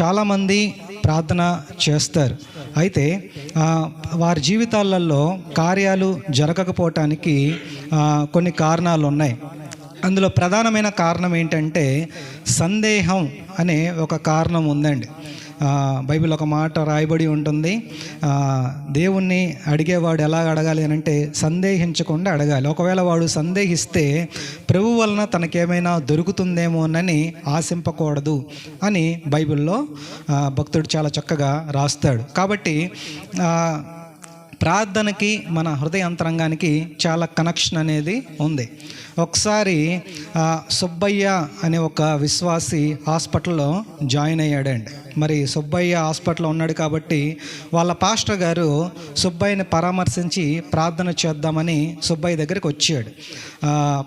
చాలామంది ప్రార్థన చేస్తారు. అయితే వారి జీవితాలలో కార్యాలు జరగకపోవటానికి కొన్ని కారణాలు ఉన్నాయి అందులో ప్రధానమైన కారణం ఏంటంటే సందేహం అనే ఒక కారణం ఉందండి. బైబిల్ ఒక మాట రాయబడి ఉంటుంది. దేవుణ్ణి అడిగేవాడు ఎలా అడగాలి అని అంటే సందేహించకుండా అడగాలి. ఒకవేళ వాడు సందేహిస్తే ప్రభు వలన తనకేమైనా దొరుకుతుందేమోనని ఆశింపకూడదు అని బైబిల్లో భక్తుడు చాలా చక్కగా రాస్తాడు. కాబట్టి ప్రార్థనకి మన హృదయ అంతరంగానికి చాలా కనెక్షన్ అనేది ఉంది. ఒకసారి సుబ్బయ్య అనే ఒక విశ్వాసి హాస్పిటల్లో జాయిన్ అయ్యాడండి. మరి సుబ్బయ్య హాస్పిటల్లో ఉన్నాడు కాబట్టి వాళ్ళ పాస్టర్ గారు సుబ్బయ్యని పరామర్శించి ప్రార్థన చేద్దామని సుబ్బయ్య దగ్గరికి వచ్చాడు.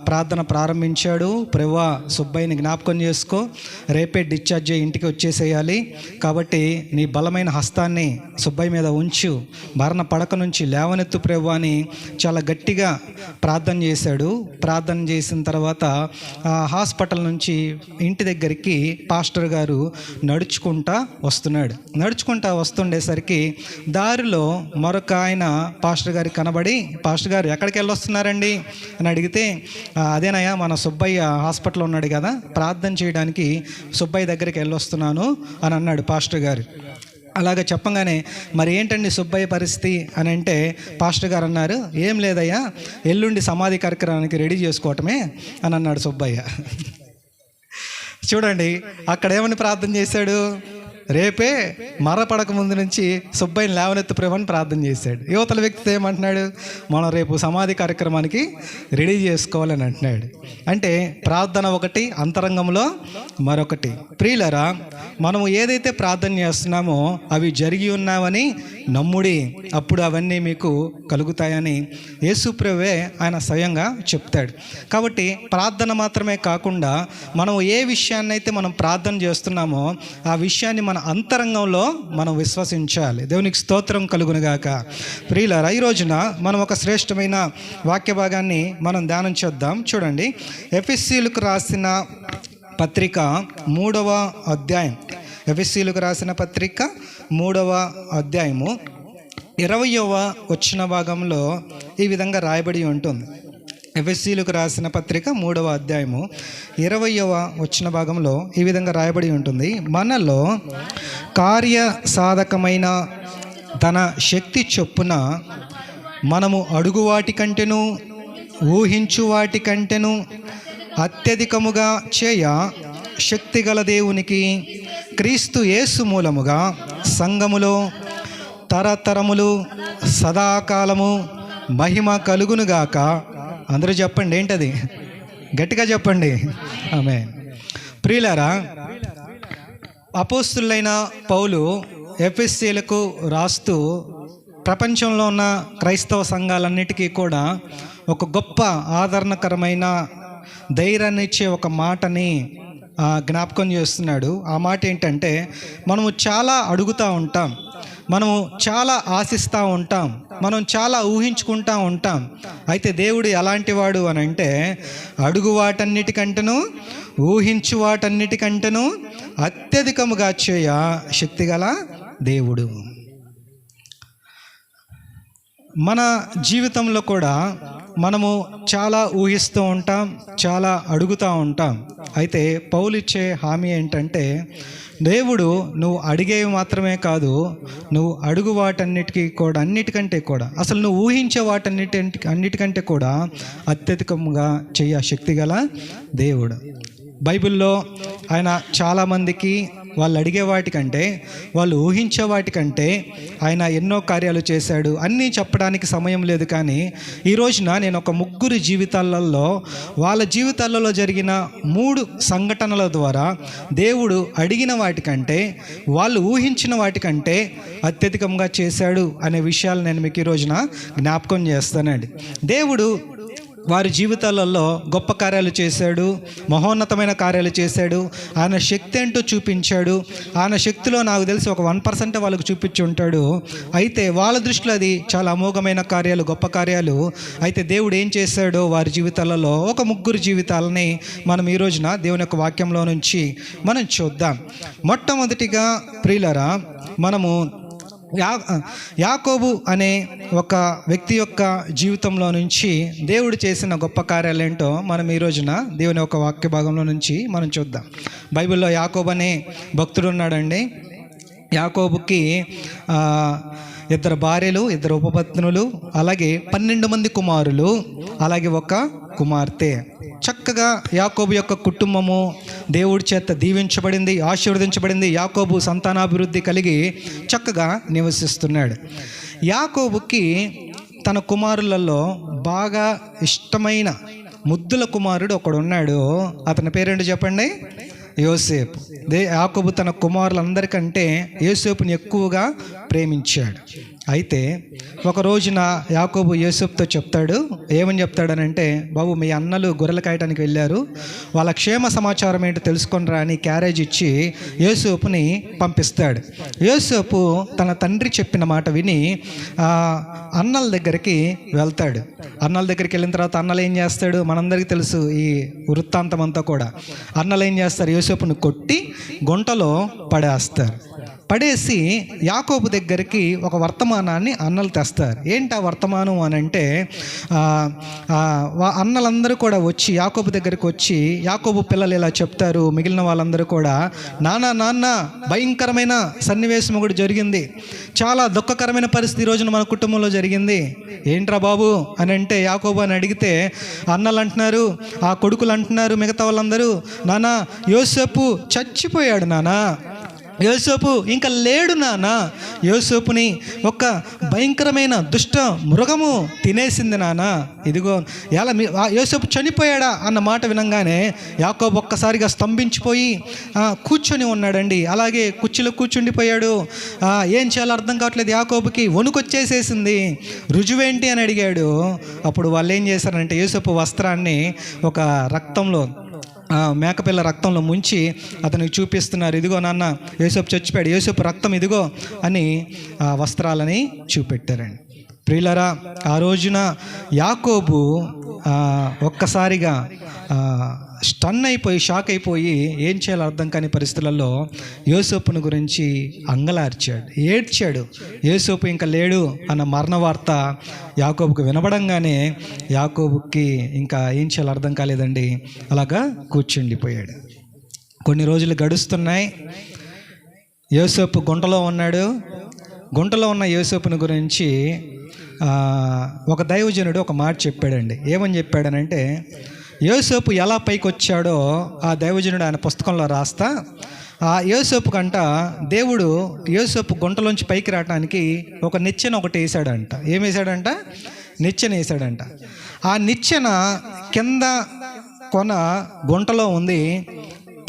ప్రార్థన ప్రారంభించాడు. ప్రవ్వా సుబ్బయ్యని జ్ఞాపకం చేసుకో. రేపే డిశ్చార్జ్ అయ్యి ఇంటికి వచ్చేసేయాలి. కాబట్టి నీ బలమైన హస్తాన్ని సుబ్బయ్య మీద ఉంచు. మరణ పడక నుంచి లేవనెత్తు ప్రవ్వా అని చాలా గట్టిగా ప్రార్థన చేశాడు. ప్రార్థన చేసిన తర్వాత ఆ హాస్పిటల్ నుంచి ఇంటి దగ్గరికి పాస్టర్ గారు నడుచుకుంటా వస్తున్నాడు. నడుచుకుంటా వస్తుండేసరికి దారిలో మరొక ఆయన పాస్టర్ గారికి కనబడి పాస్టర్ గారు ఎక్కడికి వెళ్ళొస్తున్నారండి? అని అడిగితే అదేనయ్యా మన సుబ్బయ్య హాస్పిటల్ ఉన్నాడు కదా ప్రార్థన చేయడానికి సుబ్బయ్య దగ్గరికి వెళ్ళొస్తున్నాను అని అన్నాడు పాస్టర్ గారు. అలాగ చెప్పగానే మరి ఏంటండి సుబ్బయ్య పరిస్థితి? అని అంటే పాస్టర్ గారు అన్నారు ఏం లేదయ్యా ఎల్లుండి సమాధి కార్యక్రమానికి రెడీ చేసుకోవటమే అని అన్నాడు సుబ్బయ్య. చూడండి అక్కడ ఏమని ప్రార్థన చేశాడు? రేపే మరపడక ముందు నుంచి సుబ్బయ్యని లేవనెత్తు ప్రేమని ప్రార్థన చేశాడు. యువతల వ్యక్తి ఏమంటున్నాడు? మనం రేపు సమాధి కార్యక్రమానికి రెడీ చేసుకోవాలని అంటున్నాడు. అంటే ప్రార్థన ఒకటి అంతరంగంలో మరొకటి. ప్రియులరా మనము ఏదైతే ప్రార్థన చేస్తున్నామో అవి జరిగి ఉన్నామని నమ్ముడి అప్పుడు అవన్నీ మీకు కలుగుతాయని యేసుప్రవే ఆయన స్వయంగా చెప్తాడు. కాబట్టి ప్రార్థన మాత్రమే కాకుండా మనం ఏ విషయాన్నైతే మనం ప్రార్థన చేస్తున్నామో ఆ విషయాన్ని మన అంతరంగంలో మనం విశ్వసించాలి. దేవునికి స్తోత్రం కలుగునుగాక. ప్రియులారా ఈ రోజున మనం ఒక శ్రేష్టమైన వాక్య భాగాన్ని మనం ధ్యానం చేద్దాం. చూడండి. ఎఫ్ఎస్సీలకు రాసిన పత్రిక మూడవ అధ్యాయం. ఎఫ్ఎస్సీలకు రాసిన పత్రిక మూడవ అధ్యాయము ఇరవయవ వచ్చిన భాగంలో ఈ విధంగా రాయబడి ఉంటుంది. ఎఫ్ఎస్సీలకు రాసిన పత్రిక మూడవ అధ్యాయము ఇరవయవ వచ్చిన భాగంలో ఈ విధంగా రాయబడి ఉంటుంది. మనలో కార్య సాధకమైన తన శక్తి చొప్పున మనము అడుగు వాటి కంటేను ఊహించు వాటి కంటేను అత్యధికముగా చేయ శక్తిగల దేవునికి క్రీస్తు యేసు మూలముగా సంఘములో తరతరములు సదాకాలము మహిమ కలుగునుగాక అందరూ చెప్పండి ఏంటది? గట్టిగా చెప్పండి. ఆమె. ప్రియులారా అపోస్తులైన పౌలు ఎఫ్ఎస్సీలకు రాస్తూ ప్రపంచంలో ఉన్న క్రైస్తవ సంఘాలన్నిటికీ కూడా ఒక గొప్ప ఆదరణకరమైన ధైర్యాన్ని ఇచ్చే ఒక మాటని ఆ, జ్ఞాపకం చేస్తున్నాడు. ఆ మాట ఏంటంటే మనము చాలా అడుగుతూ ఉంటాం. మనము చాలా ఆశిస్తూ ఉంటాం. మనం చాలా ఊహించుకుంటా ఉంటాం. అయితే దేవుడు ఎలాంటి వాడు అని అంటే అడుగు వాటన్నిటికంటేను ఊహించు వాటన్నిటికంటేను అత్యధికముగా చేయ శక్తిగల దేవుడు. మన జీవితంలో కూడా మనము చాలా ఊహిస్తూ ఉంటాం చాలా అడుగుతూ ఉంటాం. అయితే పౌలు ఇచ్చే హామీ ఏంటంటే దేవుడు నువ్వు అడిగేవి మాత్రమే కాదు నువ్వు అడుగు వాటన్నిటికీ కూడా అన్నిటికంటే కూడా అసలు నువ్వు ఊహించే వాటన్నిటి అన్నిటికంటే కూడా అత్యధికంగా చేయ శక్తి గల దేవుడు. బైబిల్లో ఆయన చాలామందికి వాళ్ళు అడిగే వాటికంటే వాళ్ళు ఊహించే వాటికంటే ఆయన ఎన్నో కార్యాలు చేశాడు. అన్నీ చెప్పడానికి సమయం లేదు కానీ ఈ రోజున నేను ఒక ముగ్గురు జీవితాలలో వాళ్ళ జీవితాలలో జరిగిన మూడు సంఘటనల ద్వారా దేవుడు అడిగిన వాటికంటే వాళ్ళు ఊహించిన వాటికంటే అత్యధికంగా చేశాడు అనే విషయాలు నేను మీకు ఈ రోజున జ్ఞాపకం చేస్తానండి. దేవుడు వారి జీవితాలలో గొప్ప కార్యాలు చేశాడు మహోన్నతమైన కార్యాలు చేశాడు ఆయన శక్తి అంటూ చూపించాడు. ఆయన శక్తిలో నాకు తెలిసి ఒక వన్ పర్సెంట్ వాళ్ళకు చూపించి ఉంటాడు. అయితే వాళ్ళ దృష్టిలో అది చాలా అమోఘమైన కార్యాలు గొప్ప కార్యాలు. అయితే దేవుడు ఏం చేశాడో వారి జీవితాలలో ఒక ముగ్గురు జీవితాలని మనం ఈ రోజున దేవుని యొక్క వాక్యంలో నుంచి మనం చూద్దాం. మొట్టమొదటిగా ప్రియులరా మనము యా యాకోబు అనే ఒక వ్యక్తి యొక్క జీవితంలో నుంచి దేవుడు చేసిన గొప్ప కార్యాలు ఏంటో మనం ఈ రోజున దేవుని యొక్క వాక్య భాగంలో నుంచి మనం చూద్దాం. బైబిల్లో యాకోబు అనే భక్తుడు ఉన్నాడండి. యాకోబుకి ఇద్దరు భార్యలు ఇద్దరు ఉపపత్నులు అలాగే పన్నెండు మంది కుమారులు అలాగే ఒక కుమార్తె. చక్కగా యాకోబు యొక్క కుటుంబము దేవుడి చేత దీవించబడింది ఆశీర్వదించబడింది. యాకోబు సంతానాభివృద్ధి కలిగి చక్కగా నివసిస్తున్నాడు. యాకోబుకి తన కుమారులలో బాగా ఇష్టమైన ముద్దుల కుమారుడు ఒకడు ఉన్నాడు అతని పేరేంటి చెప్పండి? యోసేపు. దే యాకోబు తన కుమారులందరికంటే యోసేపుని ఎక్కువగా ప్రేమించాడు. అయితే ఒక రోజున యాకోబు యూసుఫ్తో చెప్తాడు ఏమని చెప్తాడనంటే బాబు మీ అన్నలు గొర్రెలు కాయటానికి వెళ్ళారు. వాళ్ళ క్షేమ సమాచారం ఏంటో తెలుసుకొని రా అని క్యారేజ్ ఇచ్చి యూసుఫ్ని పంపిస్తాడు. యూసుఫ్ తన తండ్రి చెప్పిన మాట విని అన్నల దగ్గరికి వెళ్తాడు. అన్నల దగ్గరికి వెళ్ళిన తర్వాత అన్నలు ఏం చేస్తాడు? మనందరికీ తెలుసు ఈ వృత్తాంతం అంతా కూడా. అన్నలు ఏం చేస్తారు? యూసుఫ్ను కొట్టి గుంటలో పడేస్తారు. పడేసి యాకోబు దగ్గరికి ఒక వర్తమానాన్ని అన్నలు తెస్తారు. ఏంటి ఆ వర్తమానం అని అంటే అన్నలందరూ కూడా వచ్చి యాకోబు దగ్గరికి వచ్చి యాకోబు పిల్లలు ఇలా చెప్తారు మిగిలిన వాళ్ళందరూ కూడా నాన్న నాన్న భయంకరమైన సన్నివేశం ఒకటి జరిగింది. చాలా దుఃఖకరమైన పరిస్థితి రోజున మన కుటుంబంలో జరిగింది. ఏంట్రా బాబు? అని అంటే యాకోబు అని అడిగితే అన్నలు అంటున్నారు ఆ కొడుకులు అంటున్నారు మిగతా వాళ్ళందరూ నాన్న యోసేపు చచ్చిపోయాడు నానా. యోసేపు ఇంకా లేడు నాన్న. యోసేపుని ఒక భయంకరమైన దుష్ట మృగము తినేసింది నాన్న. ఇదిగో ఎలా మీ యోసేపు చనిపోయాడా అన్న మాట వినంగానే యాకోబు ఒక్కసారిగా స్తంభించిపోయి కూర్చొని ఉన్నాడండి. అలాగే కుర్చీలో కూర్చుండిపోయాడు. ఏం చేయాలో అర్థం కావట్లేదు యాకోబుకి. వణుకొచ్చేసేసింది. రుజువేంటి అని అడిగాడు. అప్పుడు వాళ్ళు ఏం చేశారంటే యోసేపు వస్త్రాన్ని ఒక రక్తంలో మేకపిల్ల రక్తంలో ముంచి అతనికి చూపిస్తున్నారు. ఇదిగో నాన్న యేసపు చచ్చిపోయాడు. యేసపు రక్తం ఇదిగో అని ఆ వస్త్రాలని చూపెట్టారండి. ప్రియులరా ఆ రోజున యాకోబు ఒక్కసారిగా స్టన్ అయిపోయి షాక్ అయిపోయి ఏం చేయాలో అర్థం కాని పరిస్థితులలో యోసోపును గురించి అంగలార్చాడు. ఏడ్చాడు. యోసేపు ఇంకా లేడు అన్న మరణ వార్త యాకోబుకు వినబడంగానే యాకోబుకి ఇంకా ఏం చేయాలో అర్థం కాలేదండి. అలాగా కూర్చుండిపోయాడు. కొన్ని రోజులు గడుస్తున్నాయి. యోసేపు గుంటలో ఉన్నాడు. గుంటలో ఉన్న యోసేపుని గురించి ఒక దైవజనుడు ఒక మాట చెప్పాడండి. ఏమని చెప్పాడనంటే యోసేపు ఎలా పైకి వచ్చాడో ఆ దైవజనుడు ఆయన పుస్తకంలో రాస్తా. ఆ యోసేపు కంట దేవుడు యోసేపు గుంటలోంచి పైకి రావడానికి ఒక నిచ్చెన ఒకటి వేసాడంట. ఏం వేసాడంట? నిచ్చెన వేసాడంట. ఆ నిచ్చెన కింద కొన గుంటలో ఉంది.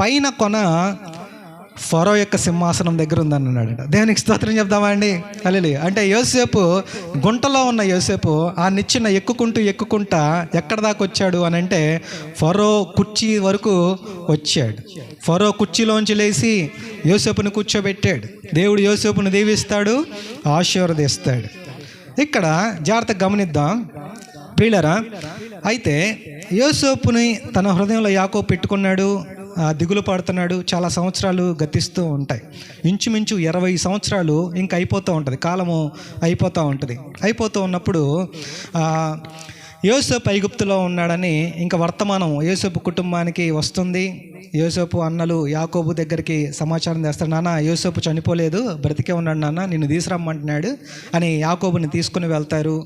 పైన కొన ఫరో యొక్క సింహాసనం దగ్గర ఉందని అన్నాడు దేవునికి స్తోత్రం చెప్దామా అండి? అల్లెలు అంటే యోసేపు గుంటలో ఉన్న యోసేపు ఆ నిచ్చిన ఎక్కుకుంటూ ఎక్కుకుంటా ఎక్కడ దాకా వచ్చాడు అని అంటే ఫరో కుర్చీ వరకు వచ్చాడు. ఫరో కుర్చీలోంచి లేచి యోసేపుని కూర్చోబెట్టాడు. దేవుడు యోసేపుని దీవిస్తాడు ఆశీర్వదిస్తాడు ఇక్కడ జాగ్రత్తగా గమనిద్దాం. ప్రియులరా అయితే యోసేపుని తన హృదయంలో యాకో పెట్టుకున్నాడు దిగులు పడుతున్నాడు చాలా సంవత్సరాలు గతిస్తూ ఉంటాయి. ఇంచుమించు ఇరవై సంవత్సరాలు ఇంకా అయిపోతూ ఉంటుంది కాలము అయిపోతూ ఉంటుంది. అయిపోతూ ఉన్నప్పుడు యోసేపు ఐగుప్తులో ఉన్నాడని ఇంకా వర్తమానం యోసేపు కుటుంబానికి వస్తుంది. యోసేపు అన్నలు యాకోబు దగ్గరికి సమాచారం తెస్తాడు నాన్న యోసేపు చనిపోలేదు బ్రతికే ఉన్నాడు నాన్న నిన్ను తీసుకురమ్మంటున్నాడు అని యాకోబుని తీసుకుని వెళ్తారు.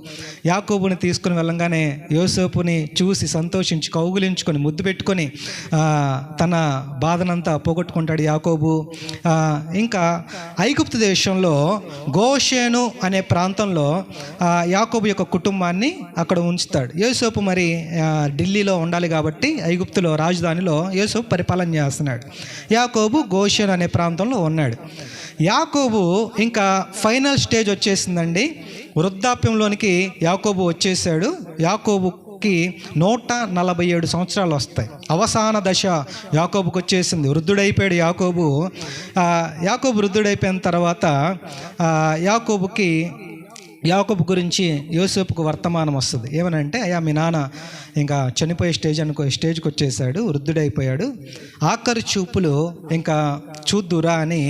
యాకోబుని తీసుకుని వెళ్ళంగానే యోసేపుని చూసి సంతోషించి కౌగులించుకొని ముద్దు పెట్టుకొని తన బాధనంతా పోగొట్టుకుంటాడు యాకోబు. ఇంకా ఐగుప్తు దేశంలో గోషేను అనే ప్రాంతంలో యాకోబు యొక్క కుటుంబాన్ని అక్కడ ఉంచుతాడు. యోసేపు మరి ఢిల్లీలో ఉండాలి కాబట్టి ఐగుప్తులో రాజధానిలో యోసేపు పరిపాలన చేస్తున్నాడు. యాకోబు గోషన్ అనే ప్రాంతంలో ఉన్నాడు. యాకోబు ఇంకా ఫైనల్ స్టేజ్ వచ్చేసిందండి. వృద్ధాప్యంలోనికి యాకోబు వచ్చేసాడు. యాకోబు యాకోబుకి నూట నలభై ఏడు సంవత్సరాలు వస్తాయి. అవసాన దశ యాకోబుకి వచ్చేసింది. వృద్ధుడైపోయాడు యాకోబు. యాకోబు వృద్ధుడైపోయిన తర్వాత యాకోబుకి యాకబు గురించి యోసేపుకు వర్తమానం వస్తుంది. ఏమనంటే అయ్యా మీ నాన్న ఇంకా చనిపోయే స్టేజ్ అనుకో స్టేజ్కి వచ్చేసాడు వృద్ధుడైపోయాడు. ఆఖరి చూపులు ఇంకా చూద్దురా అని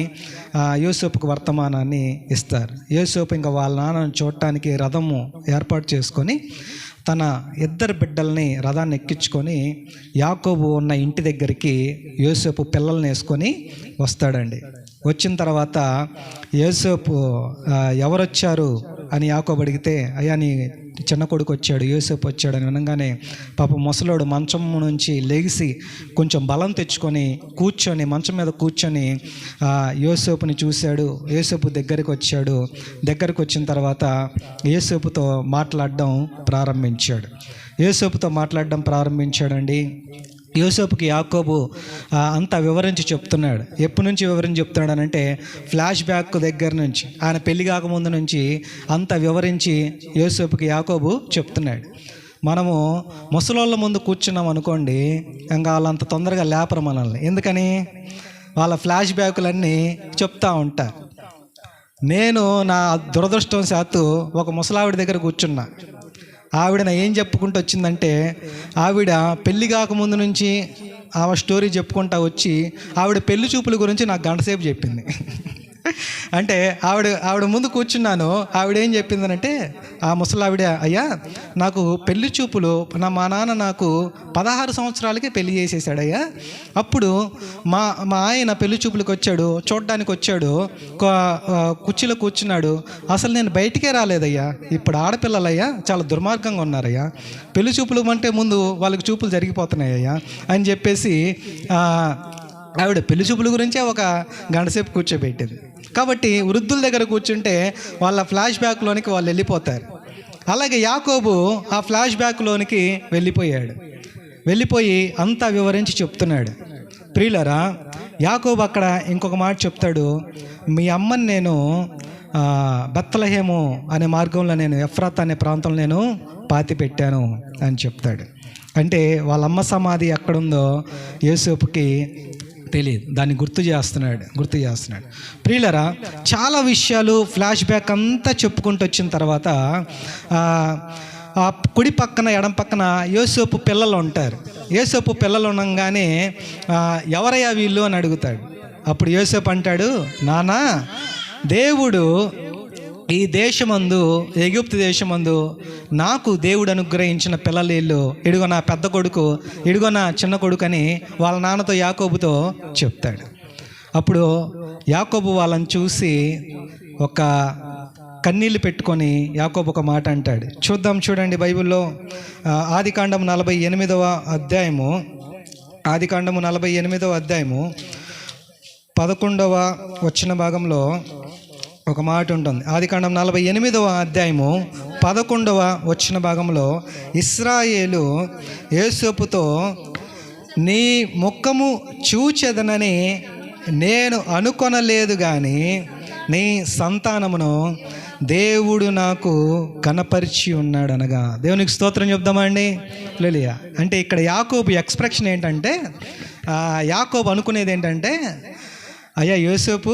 యోసేపుకు వర్తమానాన్ని ఇస్తారు. యోసేపు ఇంకా వాళ్ళ నాన్నను చూడటానికి రథము ఏర్పాటు చేసుకొని తన ఇద్దరు బిడ్డల్ని రథాన్ని ఎక్కించుకొని యాకోబు ఉన్న ఇంటి దగ్గరికి యోసేపు పిల్లల్ని వేసుకొని వస్తాడండి. వచ్చిన తర్వాత యోసేపు ఎవరొచ్చారు? అని యాకోబు అడిగితే అయ్యా నీ చిన్న కొడుకు వచ్చాడు యోసేపు వచ్చాడు అని వినగానే పాప ముసలోడు మంచం నుంచి లెగిసి కొంచెం బలం తెచ్చుకొని కూర్చొని మంచం మీద కూర్చొని యోసేపుని చూశాడు యోసేపు దగ్గరికి వచ్చాడు. దగ్గరికి వచ్చిన తర్వాత యోసేపుతో మాట్లాడడం ప్రారంభించాడు. యోసేపుతో మాట్లాడడం ప్రారంభించాడండి. యోసేపుకి యాకోబు అంతా వివరించి చెప్తున్నాడు. ఎప్పటి నుంచి వివరించి చెప్తున్నాడు అంటే ఫ్లాష్ బ్యాక్ దగ్గర నుంచి ఆయన పెళ్ళి కాకముందు నుంచి అంత వివరించి యోసేపుకి యాకోబు చెప్తున్నాడు. మనము ముసలోళ్ళ ముందు కూర్చున్నాం అనుకోండి ఇంకా వాళ్ళంత తొందరగా లేపరు మనల్ని. ఎందుకని? వాళ్ళ ఫ్లాష్ బ్యాకులన్నీ చెప్తా ఉంటారు నేను నా దురదృష్టం శాత్తు ఒక ముసలావిడ దగ్గర కూర్చున్నా. ఆవిడ నా ఏం చెప్పుకుంటూ వచ్చిందంటే ఆవిడ పెళ్ళి కాకముందు నుంచి ఆమె స్టోరీ చెప్పుకుంటా వచ్చి ఆవిడ పెళ్ళి చూపుల గురించి నాకు గంటసేపు చెప్పింది. అంటే ఆవిడ ఆవిడ ముందు కూర్చున్నాను. ఆవిడ ఏం చెప్పిందనంటే ఆ ముసలావిడ అయ్యా నాకు పెళ్ళి చూపులు నా మా నాన్న నాకు పదహారు సంవత్సరాలకే పెళ్ళి చేసేసాడయ్యా. అప్పుడు మా మా ఆయన పెళ్ళి చూపులకు వచ్చాడు చూడడానికి వచ్చాడు కుర్చీలో కూర్చున్నాడు. అసలు నేను బయటికే రాలేదయ్యా. ఇప్పుడు ఆడపిల్లలయ్యా చాలా దుర్మార్గంగా ఉన్నారయ్యా. పెళ్ళి చూపులు అంటే ముందు వాళ్ళకి చూపులు జరిగిపోతున్నాయ్యా అని చెప్పేసి ఆవిడ పెళ్ళి చూపుల గురించే ఒక గంటసేపు కూర్చోబెట్టింది. కాబట్టి వృద్ధుల దగ్గర కూర్చుంటే వాళ్ళ ఫ్లాష్ బ్యాక్లోనికి వాళ్ళు వెళ్ళిపోతారు. అలాగే యాకోబు ఆ ఫ్లాష్ బ్యాక్లోనికి వెళ్ళిపోయాడు. వెళ్ళిపోయి అంతా వివరించి చెప్తున్నాడు. ప్రియులరా యాకోబు అక్కడ ఇంకొక మాట చెప్తాడు. మీ అమ్మని నేను ఆ, బెత్తలహేము అనే మార్గంలో నేను ఎఫ్రాత్ అనే ప్రాంతంలో నేను పాతి పెట్టాను అని చెప్తాడు. అంటే వాళ్ళ అమ్మ సమాధి ఎక్కడుందో యేసోపుకి తెలియదు. దాన్ని గుర్తు చేస్తున్నాడు గుర్తు చేస్తున్నాడు. ప్రియులరా చాలా విషయాలు ఫ్లాష్ బ్యాక్ అంతా చెప్పుకుంటూ వచ్చిన తర్వాత ఆ, కుడి పక్కన ఎడం పక్కన యోసేపు పిల్లలు ఉంటారు. యోసేపు పిల్లలు ఉండగానే ఆ, ఎవరయ్యా వీళ్ళు అని అడుగుతాడు. అప్పుడు యోసేపు అంటాడు నానా దేవుడు ఈ దేశమందు ఎగిప్తు దేశమందు నాకు దేవుడు అనుగ్రహించిన పిల్లలేళ్ళు ఇడుగో నా పెద్ద కొడుకు ఇడుగో నా చిన్న కొడుకు అని వాళ్ళ నాన్నతో యాకోబుతో చెప్తాడు. అప్పుడు యాకోబు వాళ్ళని చూసి ఒక కన్నీళ్ళు పెట్టుకొని యాకోబు ఒక మాట అంటాడు. చూద్దాం చూడండి బైబిల్లో ఆదికాండం నలభై ఎనిమిదవ అధ్యాయము. ఆదికాండము నలభై ఎనిమిదవ అధ్యాయము పదకొండవ వచ్చిన భాగంలో ఒక మాట ఉంటుంది. ఆది కాండం నలభై ఎనిమిదవ అధ్యాయము పదకొండవ వచ్చిన భాగంలో ఇస్రాయేలు యేసోపుతో నీ ముఖము చూచెదనని నేను అనుకొనలేదు కానీ నీ సంతానమును దేవుడు నాకు కనపరిచి ఉన్నాడు అనగా దేవునికి స్తోత్రం చెప్దామా అండి? లేలియా అంటే ఇక్కడ యాకోబు ఎక్స్ప్రెషన్ ఏంటంటే యాకోబు అనుకునేది ఏంటంటే అయ్యా యోసేపు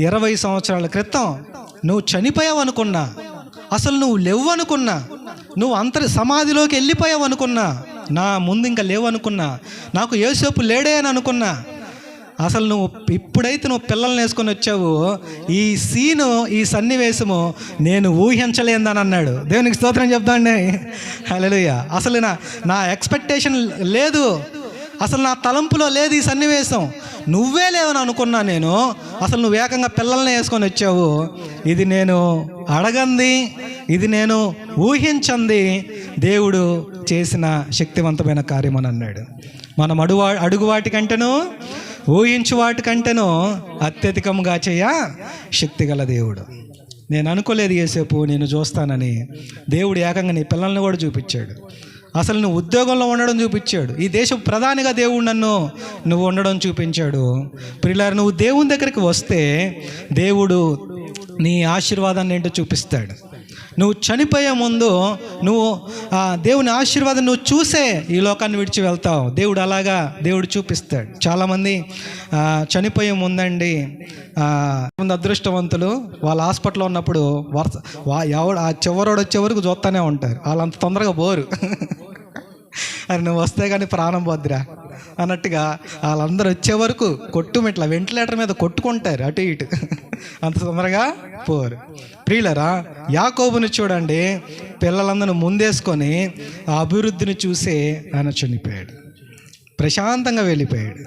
ఇరవై సంవత్సరాల క్రితం నువ్వు చనిపోయావు అనుకున్నా అసలు నువ్వు లేవు అనుకున్నా నువ్వు అంతరి సమాధిలోకి వెళ్ళిపోయావు అనుకున్నా నా ముందు ఇంకా లేవు అనుకున్నా నాకు ఏసేపు లేడే అని అనుకున్నా అసలు నువ్వు ఇప్పుడైతే నువ్వు పిల్లల్ని వేసుకొని వచ్చావు ఈ సీను ఈ సన్నివేశము నేను ఊహించలేదని అన్నాడు. దేవునికి స్తోత్రం చెప్తాండి హల్లెలూయా. అసలు నా నా ఎక్స్పెక్టేషన్ లేదు. అసలు నా తలంపులో లేదు ఈ సన్నివేశం. నువ్వే లేవని అనుకున్నా నేను. అసలు నువ్వు ఏకంగా పిల్లల్ని వేసుకొని వచ్చావు. ఇది నేను అడగంది ఇది నేను ఊహించంది. దేవుడు చేసిన శక్తివంతమైన కార్యం అని అన్నాడు. మనం అడుగు అడుగు వాటికంటేనూ ఊహించు వాటికంటేనూ అత్యధికంగా చేయ శక్తిగల దేవుడు. నేను అనుకోలేదు ఏసేపు నేను చూస్తానని. దేవుడు ఏకంగా నీ పిల్లల్ని కూడా చూపించాడు. అసలు నువ్వు ఉద్యోగంలో ఉండడం చూపించాడు. ఈ దేశ ప్రధానిగా దేవుడు నన్ను నువ్వు ఉండడం చూపించాడు. పిల్లలు నువ్వు దేవుని దగ్గరికి వస్తే దేవుడు నీ ఆశీర్వాదాన్ని ఏంటో చూపిస్తాడు. నువ్వు చనిపోయే ముందు నువ్వు దేవుని ఆశీర్వాదం నువ్వు చూసే ఈ లోకాన్ని విడిచి వెళ్తావు. దేవుడు అలాగా దేవుడు చూపిస్తాడు. చాలామంది చనిపోయే ముందండి కొంత అదృష్టవంతులు వాళ్ళ హాస్పిటల్లో ఉన్నప్పుడు వరుస ఎవడు ఆ చివరోడు వచ్చే వరకు చూస్తూనే ఉంటారు. వాళ్ళంత తొందరగా పోరు. అరే నువ్వు వస్తే కానీ ప్రాణం పోద్దిరా. అన్నట్టుగా వాళ్ళందరూ వచ్చే వరకు కొట్టు ఇట్లా వెంటిలేటర్ మీద కొట్టుకుంటారు అటు ఇటు. అంత తొందరగా పోరు. ప్రియులరా యాకోబుని చూడండి పిల్లలందరూ ముందేసుకొని ఆ అభివృద్ధిని చూసే ఆయన చనిపోయాడు. ప్రశాంతంగా వెళ్ళిపోయాడు.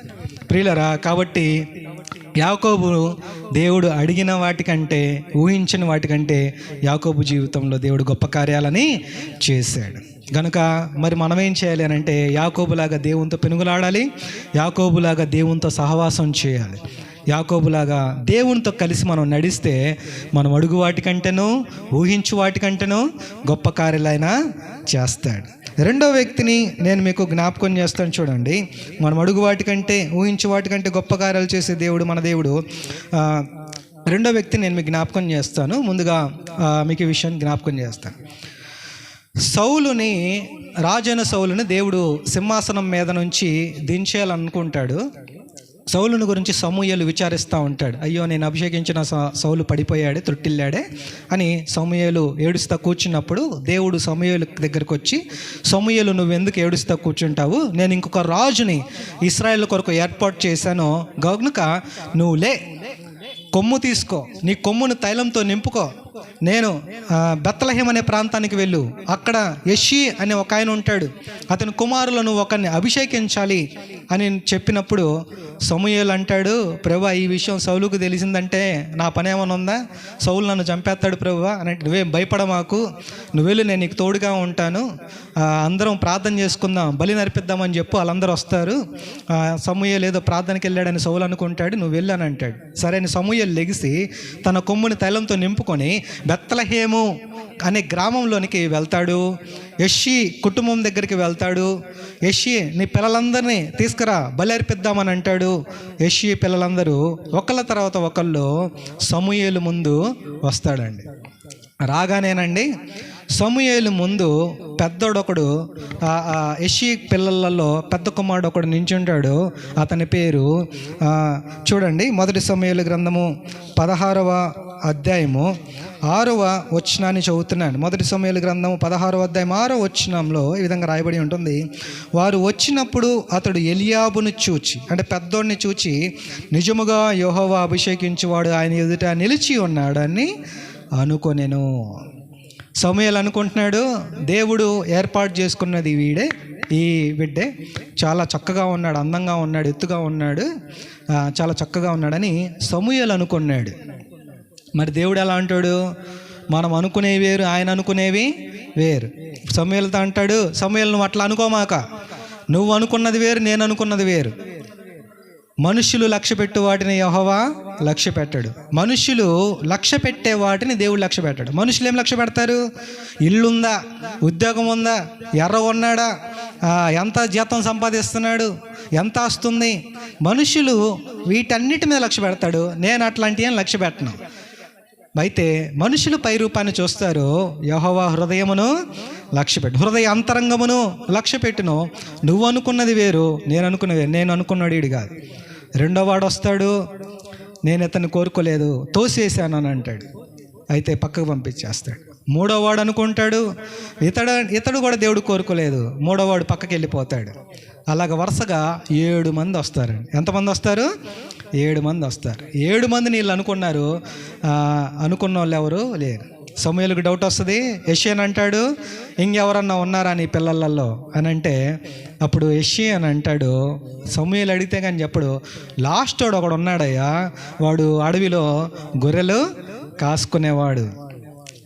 ప్రియులరా కాబట్టి యాకోబు దేవుడు అడిగిన వాటికంటే ఊహించిన వాటికంటే యాకోబు జీవితంలో దేవుడు గొప్ప కార్యాలని చేశాడు. గనుక మరి మనం ఏం చేయాలి అని అంటే యాకోబులాగా దేవునితో పెనుగులాడాలి యాకోబులాగా దేవునితో సహవాసం చేయాలి. యాకోబులాగా దేవునితో కలిసి మనం నడిస్తే మనం అడుగు వాటికంటేనూ ఊహించు వాటికంటేనూ గొప్ప కార్యాలైనా చేస్తాడు. రెండో వ్యక్తిని నేను మీకు జ్ఞాపకం చేస్తాను చూడండి. మనం అడుగు వాటికంటే ఊహించు వాటికంటే గొప్ప కార్యాలు చేసే దేవుడు మన దేవుడు. రెండో వ్యక్తిని నేను మీకు జ్ఞాపకం చేస్తాను. ముందుగా మీకు ఈ విషయాన్ని జ్ఞాపకం చేస్తాను సౌలుని రాజైన సౌలుని దేవుడు సింహాసనం మీద నుంచి దించేయాలనుకుంటాడు. సౌలును గురించి సమూహలు విచారిస్తూ ఉంటాడు. అయ్యో నేను అభిషేకించిన స- సౌలు పడిపోయాడే తొట్టిల్లాడే అని సమూహలు ఏడుస్తా కూర్చున్నప్పుడు దేవుడు సమూహలు దగ్గరకు వచ్చి సమూహలు నువ్వు ఎందుకు ఏడుస్తా కూర్చుంటావు? నేను ఇంకొక రాజుని ఇస్రాయల్ కొరకు ఏర్పాటు చేశాను. గౌనుక నువ్వు లే కొమ్ము తీసుకో. నీ కొమ్మును తైలంతో నింపుకో. నేను ఆ, బెత్తలహేం అనే ప్రాంతానికి వెళ్ళు. అక్కడ యషి అనే ఒక ఆయన ఉంటాడు. అతని కుమారులను ఒకరిని అభిషేకించాలి అని చెప్పినప్పుడు సమూహలు అంటాడు ప్రభా ఈ విషయం సౌలుకు తెలిసిందంటే నా పని ఏమైనా ఉందా? సౌలు నన్ను చంపేస్తాడు ప్రభు. అని నువ్వేం భయపడ మాకు. నువ్వెళ్ళు నేను నీకు తోడుగా ఉంటాను. అందరం ప్రార్థన చేసుకుందాం బలి నరిపిద్దామని చెప్పు వాళ్ళందరూ వస్తారు. సమూహ ఏదో ప్రార్థనకి వెళ్ళాడని సౌలు అనుకుంటాడు నువ్వు వెళ్ళాను అంటాడు. సరే అని సమూహలు లెగిసి తన కొమ్ముని తైలంతో నింపుకొని బెత్తలహేము అనే గ్రామంలోనికి వెళ్తాడు. యషి కుటుంబం దగ్గరికి వెళ్తాడు. యషి నీ పిల్లలందరినీ తీసుకురా బలి అర్పిద్దామని అంటాడు. యషి పిల్లలందరూ ఒకళ్ళ తర్వాత ఒకళ్ళు సమూయేలు ముందు వస్తాడండి. రాగానేనండి సమూయేలు ముందు పెద్దోడొకడు యషి పిల్లలలో పెద్ద కుమారుడు ఒకడు నించుంటాడు. అతని పేరు చూడండి మొదటి సమూయేలు గ్రంథము పదహారవ అధ్యాయము ఆరవ వచనాన్ని చదువుతున్నాను. మొదటి సమయాల గ్రంథము పదహారవ అధ్యాయం ఆరవ వచనంలో ఈ విధంగా రాయబడి ఉంటుంది. వారు వచ్చినప్పుడు అతడు ఎలియాబును చూచి అంటే పెద్దోడిని చూచి నిజముగా యోహోవా అభిషేకించువాడు ఆయన ఎదుట నిలిచి ఉన్నాడని అనుకొనెను. సమయాలు అనుకుంటున్నాడు. దేవుడు ఏర్పాటు చేసుకున్నది వీడే ఈ బిడ్డే. చాలా చక్కగా ఉన్నాడు అందంగా ఉన్నాడు ఎత్తుగా ఉన్నాడు. చాలా చక్కగా ఉన్నాడని సమూహలు అనుకున్నాడు. మరి దేవుడు ఎలా అంటాడు? మనం అనుకునేవి వేరు ఆయన అనుకునేవి వేరు. సమయాలతో అంటాడు సమయాలు నువ్వు అట్లా అనుకోమాక. నువ్వు అనుకున్నది వేరు నేను అనుకున్నది వేరు. మనుషులు లక్ష్య పెట్టు వాటిని యహోవా లక్ష్య పెట్టాడు. మనుషులు లక్ష్య పెట్టే వాటిని దేవుడు లక్ష్య పెట్టాడు. మనుషులు ఏం లక్ష్య పెడతారు? ఇల్లుందా? ఉద్యోగం ఉందా? ఎర్ర ఉన్నాడా? ఎంత జీతం సంపాదిస్తున్నాడు? ఎంత వస్తుంది మనుషులు వీటన్నిటి మీద లక్ష్య పెడతాడు. నేను అట్లాంటి ఏం లక్ష్య పెట్టను. అయితే మనుషులు పై రూపాన్ని చూస్తారు. యహోవా హృదయమును లక్ష్యపెట్టు హృదయ అంతరంగమును లక్ష్యపెట్టును నువ్వు అనుకున్నది వేరు నేను అనుకున్నది నేను అనుకున్నాడు కాదు. రెండో వాడు వస్తాడు. నేను ఇతను కోరుకోలేదు. తోసేసాను అని అంటాడు. అయితే పక్కకు పంపించేస్తాడు. మూడో వాడు అనుకుంటాడు ఇతడు ఇతడు కూడా దేవుడు కోరుకోలేదు. మూడో వాడు పక్కకి వెళ్ళిపోతాడు. అలాగ వరుసగా ఏడు మంది వస్తారు. ఎంతమంది వస్తారు? ఏడు మంది వస్తారు. ఏడు మంది వీళ్ళు అనుకున్నారు. అనుకున్న వాళ్ళు ఎవరు లేరు. సమయాలకు డౌట్ వస్తుంది. యషియన్ అంటాడు ఇంకెవరన్నా ఉన్నారా నీ పిల్లలలో అని అంటే అప్పుడు యషియన్ అని అంటాడు సమయాలు అడిగితే కానీ చెప్పడు. లాస్ట్ వాడు ఒకడు ఉన్నాడయ్యా. వాడు అడవిలో గొర్రెలు కాసుకునేవాడు.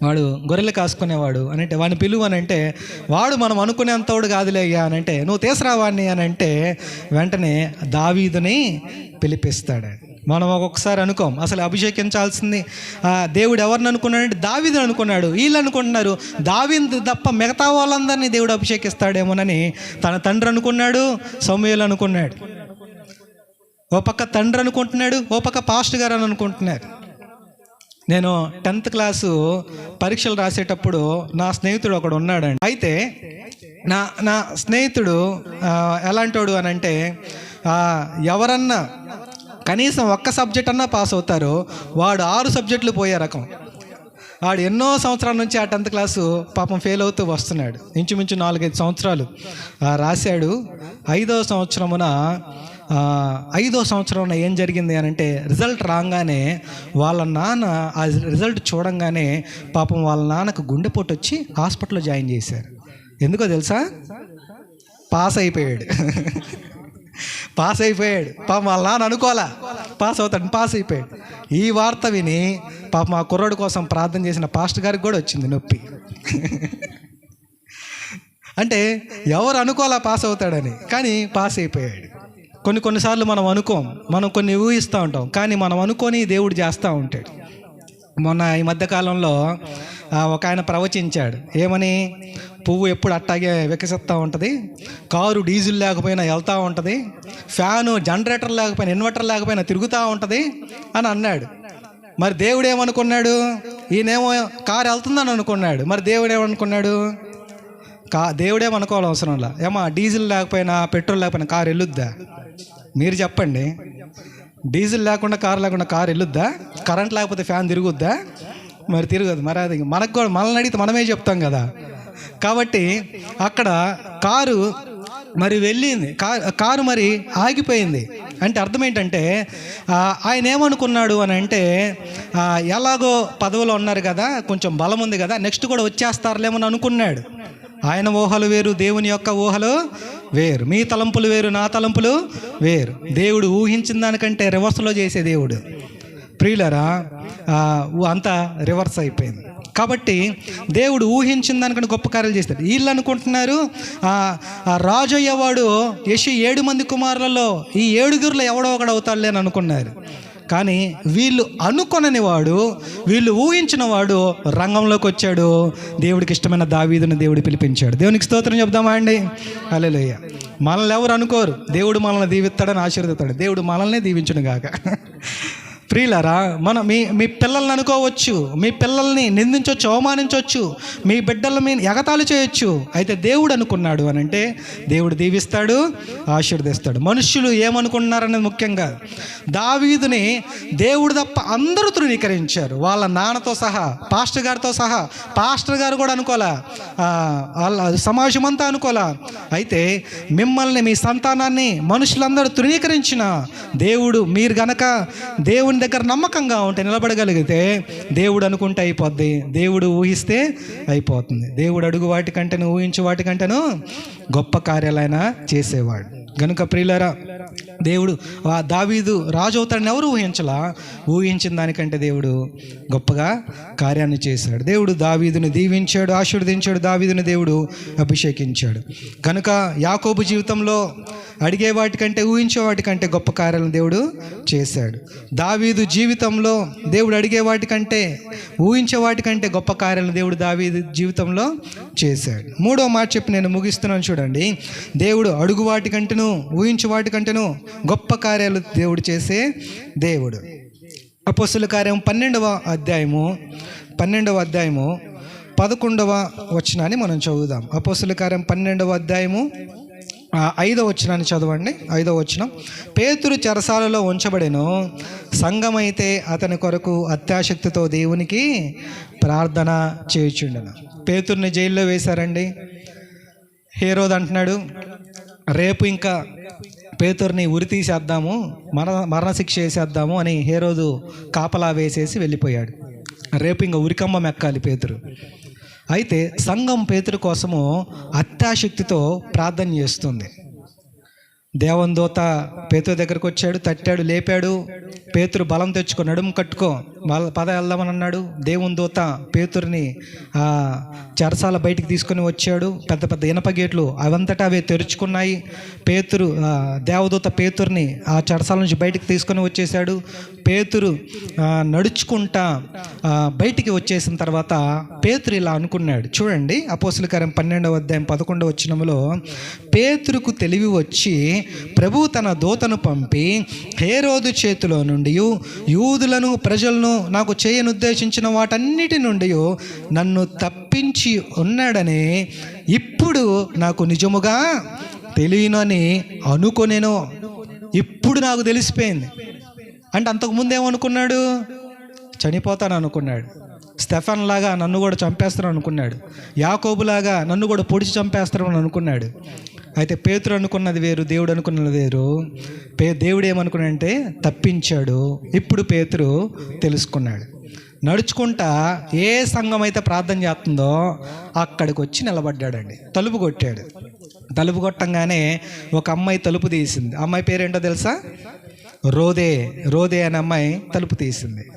వాడు గొర్రెలు కాసుకునేవాడు. అని అంటే వాడిని పిలువు అని అంటే వాడు మనం అనుకునేంతవాడు కాదులే అయ్యా అని అంటే నువ్వు తీసురా వాడిని అని అంటే వెంటనే దావీదుని పిలిపిస్తాడు. మనం ఒక్కొక్కసారి అనుకోం అసలు అభిషేకించాల్సింది దేవుడు ఎవరిని అనుకున్నాడంటే దావీదుని అనుకున్నాడు వీళ్ళు అనుకుంటున్నారు. దావిని తప్ప మిగతా వాళ్ళందరినీ దేవుడు అభిషేకిస్తాడేమోనని తన తండ్రి అనుకున్నాడు సమూహలు అనుకున్నాడు. ఓ పక్క తండ్రి అనుకుంటున్నాడు ఓ పక్క పాస్టర్ గారు అని అనుకుంటున్నారు. నేను టెన్త్ క్లాసు పరీక్షలు రాసేటప్పుడు నా స్నేహితుడు ఒకడు ఉన్నాడండి. అయితే నా నా స్నేహితుడు ఎలాంటోడు అని అంటే ఎవరన్నా కనీసం ఒక్క సబ్జెక్ట్ అన్నా పాస్ అవుతారు. వాడు ఆరు సబ్జెక్టులు పోయే రకం. వాడు ఎన్నో సంవత్సరాల నుంచి ఆ టెన్త్ క్లాసు పాపం ఫెయిల్ అవుతూ వస్తున్నాడు. ఇంచుమించు నాలుగైదు సంవత్సరాలు. రాశాడు ఐదో సంవత్సరమున ఐదో సంవత్సరం ఏం జరిగింది అని అంటే రిజల్ట్ రాగానే వాళ్ళ నాన్న ఆ రిజల్ట్ చూడంగానే పాపం వాళ్ళ నాన్నకు గుండెపోటు వచ్చి హాస్పిటల్లో జాయిన్ చేశారు. ఎందుకో తెలుసా? పాస్ అయిపోయాడు. పాస్ అయిపోయాడు. పాపం వాళ్ళ నాన్న అనుకోవాలా? పాస్ అవుతాడు పాస్ అయిపోయాడు. ఈ వార్త విని పాపం ఆ కుర్రాడు కోసం ప్రార్థన చేసిన పాస్టర్ గారికి కూడా వచ్చింది నొప్పి. అంటే ఎవరు అనుకోవాలా పాస్ అవుతాడని? కానీ పాస్ అయిపోయాడు. కొన్ని కొన్నిసార్లు మనం అనుకోం మనం కొన్ని ఊహిస్తూ ఉంటాం కానీ మనం అనుకొని దేవుడు చేస్తూ ఉంటాడు. మొన్న ఈ మధ్యకాలంలో ఒక ఆయన ప్రవచించాడు. ఏమని? పువ్వు ఎప్పుడు అట్టాగే వికసిస్తూ ఉంటుంది. కారు డీజిల్ లేకపోయినా వెళ్తూ ఉంటుంది. ఫ్యాను జనరేటర్ లేకపోయినా ఇన్వర్టర్ లేకపోయినా తిరుగుతూ ఉంటుంది అని అన్నాడు. మరి దేవుడు ఏమనుకున్నాడు? ఈయనేమో కారు వెళ్తుందని అనుకున్నాడు. మరి దేవుడు ఏమనుకున్నాడు? కా దేవుడేమనుకోవాలి అవసరంలా. ఏమా డీజిల్ లేకపోయినా పెట్రోల్ లేకపోయినా కారు వెళ్ళొద్దా? మీరు చెప్పండి. డీజిల్ లేకుండా కారు లేకుండా కారు వెళ్ళొద్దా? కరెంట్ లేకపోతే ఫ్యాన్ తిరుగుద్దా? మరి తిరగదు. మరి అది మనకు కూడా మనల్ని అడిగితే మనమే చెప్తాం కదా. కాబట్టి అక్కడ కారు మరి వెళ్ళింది. కారు మరి ఆగిపోయింది. అంటే అర్థం ఏంటంటే ఆయన ఏమనుకున్నాడు అని అంటే ఎలాగో పదవిలో ఉన్నారు కదా కొంచెం బలం ఉంది కదా నెక్స్ట్ కూడా వచ్చేస్తారులేమో అని అనుకున్నాడు. ఆయన ఊహలు వేరు దేవుని యొక్క ఊహలు వేరు. మీ తలంపులు వేరు నా తలంపులు వేరు. దేవుడు ఊహించిన దానికంటే రివర్స్లో చేసే దేవుడు. ప్రియులరా ఊ- అంతా రివర్స్ అయిపోయింది. కాబట్టి దేవుడు ఊహించిన దానికంటే గొప్ప కార్యాలు చేస్తాడు. వీళ్ళు అనుకుంటున్నారు రాజు అయ్యేవాడు యశు ఏడు మంది కుమారులలో ఈ ఏడుగురులో ఎవడో ఒకడు అవుతాడులే అని అనుకున్నారు. కానీ వీళ్ళు అనుకొనని వాడు వీళ్ళు ఊహించిన వాడు రంగంలోకి వచ్చాడు. దేవుడికి ఇష్టమైన దావీదుని దేవుడు పిలిపించాడు. దేవునికి స్తోత్రం చెప్దామా అండి? అలెలుయ్య మనల్ని ఎవరు అనుకోరు. దేవుడు మనల్ని దీవిస్తాడని ఆశీర్వదిస్తాడు. దేవుడు మనల్ని దీవించును గాక ప్రియులరా మన మీ మీ పిల్లల్ని అనుకోవచ్చు మీ పిల్లల్ని నిందించవచ్చు అవమానించవచ్చు మీ బిడ్డల మీద ఎగతాళి చేయొచ్చు. అయితే దేవుడు అనుకున్నాడు అని అంటే దేవుడు దీవిస్తాడు ఆశీర్దిస్తాడు మనుషులు ఏమనుకున్నారనేది ముఖ్యంగా దావీదుని దేవుడు తప్ప అందరూ తృణీకరించారు. వాళ్ళ నాన్నతో సహా పాస్టర్ గారితో సహా పాస్టర్ గారు కూడా అనుకోలే వాళ్ళ సమాజం అంతా అనుకోలే అయితే మిమ్మల్ని మీ సంతానాన్ని మనుషులందరూ తృణీకరించిన దేవుడు మీరు గనక దేవుని దగ్గర నమ్మకంగా ఉంటే నిలబడగలిగితే దేవుడు అనుకుంటే అయిపోద్ది. దేవుడు ఊహిస్తే అయిపోతుంది. దేవుడు అడుగు వాటికంటేను ఊహించు వాటికంటేను గొప్ప కార్యాలైన చేసేవాడు. గనుక ప్రియులరా దేవుడు ఆ దావీదు రాజు అవుతాడని ఎవరు ఊహించలా? ఊహించిన దానికంటే దేవుడు గొప్పగా కార్యాన్ని చేశాడు. దేవుడు దావీదుని దీవించాడు ఆశీర్వదించాడు దావీదుని దేవుడు అభిషేకించాడు. కనుక యాకోబు జీవితంలో అడిగే వాటికంటే ఊహించే వాటికంటే గొప్ప కార్యాలను దేవుడు చేశాడు. దావి దావీదు జీవితంలో దేవుడు అడిగే వాటికంటే ఊహించే వాటికంటే గొప్ప కార్యాలను దేవుడు దావీదు జీవితంలో చేశాడు. మూడో మాట చెప్పి నేను ముగిస్తున్నాను చూడండి. దేవుడు అడుగు వాటికంటేను ఊహించే వాటికంటేను గొప్ప కార్యాలు దేవుడు చేసే దేవుడు. అపోస్తుల కార్యం పన్నెండవ అధ్యాయము పన్నెండవ అధ్యాయము పదకొండవ వచనాన్ని మనం చదువుదాం. అపోస్తుల కార్యం పన్నెండవ అధ్యాయము ఐదో వచ్చినాన్ని వచనాన్ని చదవండి. ఐదవ వచనం. పేతురు చెరసాలలో ఉంచబడెను. సంఘమైతే అతని కొరకు అత్యాశక్తితో దేవునికి ప్రార్థన చేయుచుండను. పేతుర్ని జైల్లో వేశారండి. హేరోద్ అంటున్నాడు రేపు ఇంకా పేతుర్ని ఉరి తీసేద్దాము మర మరణశిక్ష వేసేద్దాము అని హేరోదు కాపలా వేసేసి వెళ్ళిపోయాడు. రేపు ఇంకా ఉరికమ్మ మెక్కాలి పేతురు. అయితే సంఘం పేతురు కోసము అత్యాశక్తితో ప్రార్థన చేస్తుంది. దేవందోత దూత పేతురు దగ్గరకు వచ్చాడు తట్టాడు లేపాడు. పేతురు బలం తెచ్చుకో నడుము కట్టుకో. వాళ్ళ పద వెళ్దామని అన్నాడు. దేవుని దూత పేతురిని ఆ చెరసాల బయటికి తీసుకొని వచ్చాడు. పెద్ద పెద్ద ఇనప గేట్లు అవంతటా అవి తెరుచుకున్నాయి. పేతురు దేవదూత పేతురిని ఆ చెరసాల నుంచి బయటికి తీసుకొని వచ్చేసాడు పేతురు నడుచుకుంటా బయటికి వచ్చేసిన తర్వాత పేతురు ఇలా అనుకున్నాడు. చూడండి అపోసుల కార్యం పన్నెండవ అధ్యాయం పదకొండవ వచ్చినములో పేతురుకు తెలివి వచ్చి ప్రభు తన దూతను పంపి హేరోదు చేతిలో నుండి యూదులను ప్రజలను నాకు చేయనుద్దేశించిన వాటన్నిటి నుండి నన్ను తప్పించి ఉన్నాడని ఇప్పుడు నాకు నిజముగా తెలియనని అనుకునేను. ఇప్పుడు నాకు తెలిసిపోయింది. అంటే అంతకుముందు ఏమనుకున్నాడు చనిపోతాను అనుకున్నాడు. స్టెఫన్ లాగా నన్ను కూడా చంపేస్తాను అనుకున్నాడు. యాకోబులాగా నన్ను కూడా పొడిచి చంపేస్తారని అనుకున్నాడు. అయితే పేతురు అనుకున్నది వేరు దేవుడు అనుకున్నది వేరు. పే దేవుడు ఏమనుకున్నాడంటే తప్పించాడు. ఇప్పుడు పేతురు తెలుసుకున్నాడు. నడుచుకుంటా ఏ సంఘం అయితే ప్రార్థన చేస్తుందో అక్కడికి వచ్చి నిలబడ్డాడండి. తలుపు కొట్టాడు. తలుపు కొట్టంగానే ఒక అమ్మాయి తలుపు తీసింది. అమ్మాయి పేరేంటో తెలుసా? రోదే. రోదే అనే అమ్మాయి తలుపు తీసింది.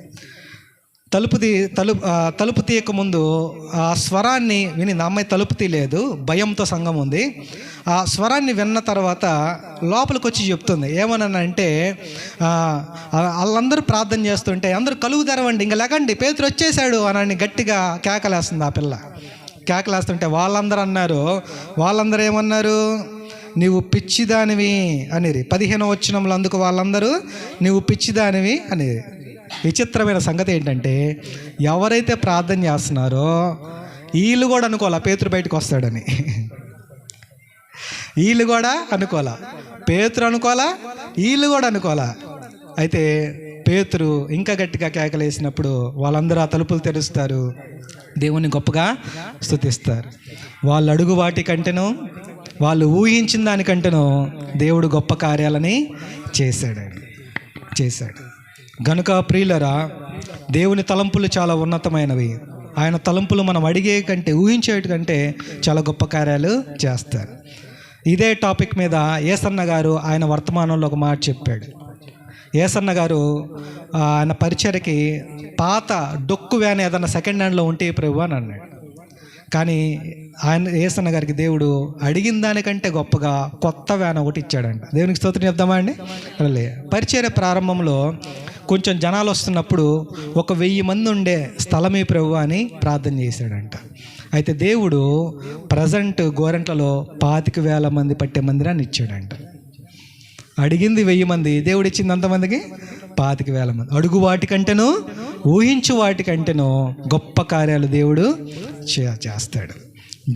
తలుపు తీ తలుపు తలుపు తీయక ముందు ఆ స్వరాన్ని విని నా అమ్మాయి తలుపు తీయలేదు భయంతో సంఘం ఉంది. ఆ స్వరాన్ని విన్న తర్వాత లోపలికి వచ్చి చెప్తుంది ఏమనంటే అంటే వాళ్ళందరూ ప్రార్థన చేస్తుంటే అందరూ కలుగు తెరవండి ఇంకా లేకండి పేతురు వచ్చేసాడు అని గట్టిగా కేకలేస్తుంది ఆ పిల్ల. కేకలేస్తుంటే వాళ్ళందరూ అన్నారు వాళ్ళందరూ ఏమన్నారు? నీవు పిచ్చిదానివి అనేది పదిహేను వచ్చినంలో అందుకు వాళ్ళందరూ నీవు పిచ్చిదానివి అనేది విచిత్రమైన సంగతి ఏంటంటే ఎవరైతే ప్రార్థన చేస్తున్నారో వీళ్ళు కూడా అనుకోవాలా పేతురు బయటకు వస్తాడని. వీళ్ళు కూడా అనుకోవాలా. పేతురు అనుకోవాలా? వీళ్ళు కూడా అనుకోవాలా. అయితే పేతురు ఇంకా గట్టిగా కేకలేసినప్పుడు వాళ్ళందరూ ఆ తలుపులు తెరుస్తారు. దేవుని గొప్పగా స్థుతిస్తారు వాళ్ళు అడుగు వాటి కంటేను వాళ్ళు ఊహించిన దానికంటేను దేవుడు గొప్ప కార్యాలని చేశాడండి చేశాడు. గనుక ప్రియులరా దేవుని తలంపులు చాలా ఉన్నతమైనవి. ఆయన తలంపులు మనం అడిగే కంటే ఊహించేటికంటే చాలా గొప్ప కార్యాలు చేస్తారు. ఇదే టాపిక్ మీద ఏసన్న గారు ఆయన వర్తమానంలో ఒక మాట చెప్పాడు. ఏసన్న గారు ఆయన పరిచయకి పాత డొక్కు వ్యాన్ ఏదన్నా సెకండ్ హ్యాండ్లో ఉంటే ప్రభు అని అన్నాడు. కానీ ఆయన ఏసన్న గారికి దేవుడు అడిగిన దానికంటే గొప్పగా కొత్త వ్యాన్ ఒకటి ఇచ్చాడంట. దేవునికి స్తోత్రం చెప్దామా అండి? పరిచయ ప్రారంభంలో కొంచెం జనాలు వస్తున్నప్పుడు ఒక వెయ్యి మంది ఉండే స్థలమే ప్రభు అని ప్రార్థన చేశాడంట. అయితే దేవుడు ప్రజెంట్ గోరంట్లలో పాతిక వేల మంది పట్టే మందిరాన్ని ఇచ్చాడంట. అడిగింది వెయ్యి మంది దేవుడు ఇచ్చింది అంతమందికి పాతిక వేల మంది. అడుగు వాటికంటేను ఊహించు వాటికంటేను గొప్ప కార్యాలు దేవుడు చే- చేస్తాడు.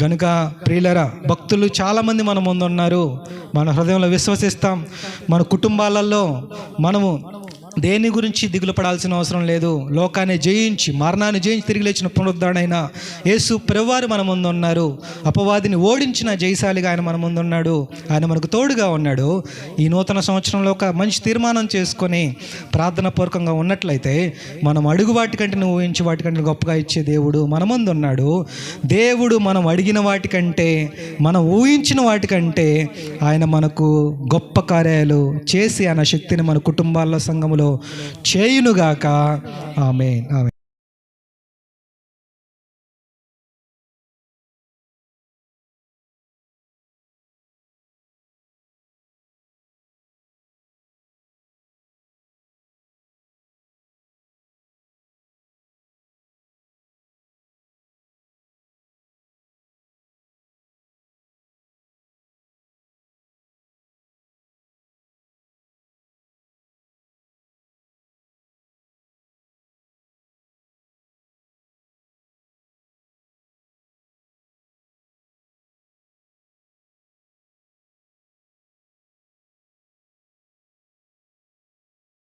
గనుక ప్రియులరా భక్తులు చాలామంది మన ముందు ఉన్నారు మన హృదయంలో విశ్వసిస్తాం. మన కుటుంబాలలో మనము దేని గురించి దిగులు పడాల్సిన అవసరం లేదు. లోకాన్ని జయించి మరణాన్ని జయించి తిరిగి లేచిన పునరుద్ధరణైన యేసు ప్రభువారు మన ముందు ఉన్నారు అపవాదిని ఓడించిన జయశాలిగా ఆయన మన ముందు ఉన్నాడు ఆయన మనకు తోడుగా ఉన్నాడు. ఈ నూతన సంవత్సరంలో ఒక మంచి తీర్మానం చేసుకొని ప్రార్థన పూర్వకంగా ఉన్నట్లయితే మనం అడుగు వాటికంటే ఊహించి వాటికంటే గొప్పగా ఇచ్చే దేవుడు మన ముందు ఉన్నాడు దేవుడు మనం అడిగిన వాటికంటే మనం ఊహించిన వాటికంటే ఆయన మనకు గొప్ప కార్యాలు చేసి ఆయన శక్తిని మన కుటుంబాల్లో సంఘములు చేయునుగాక. ఆమె ఆమె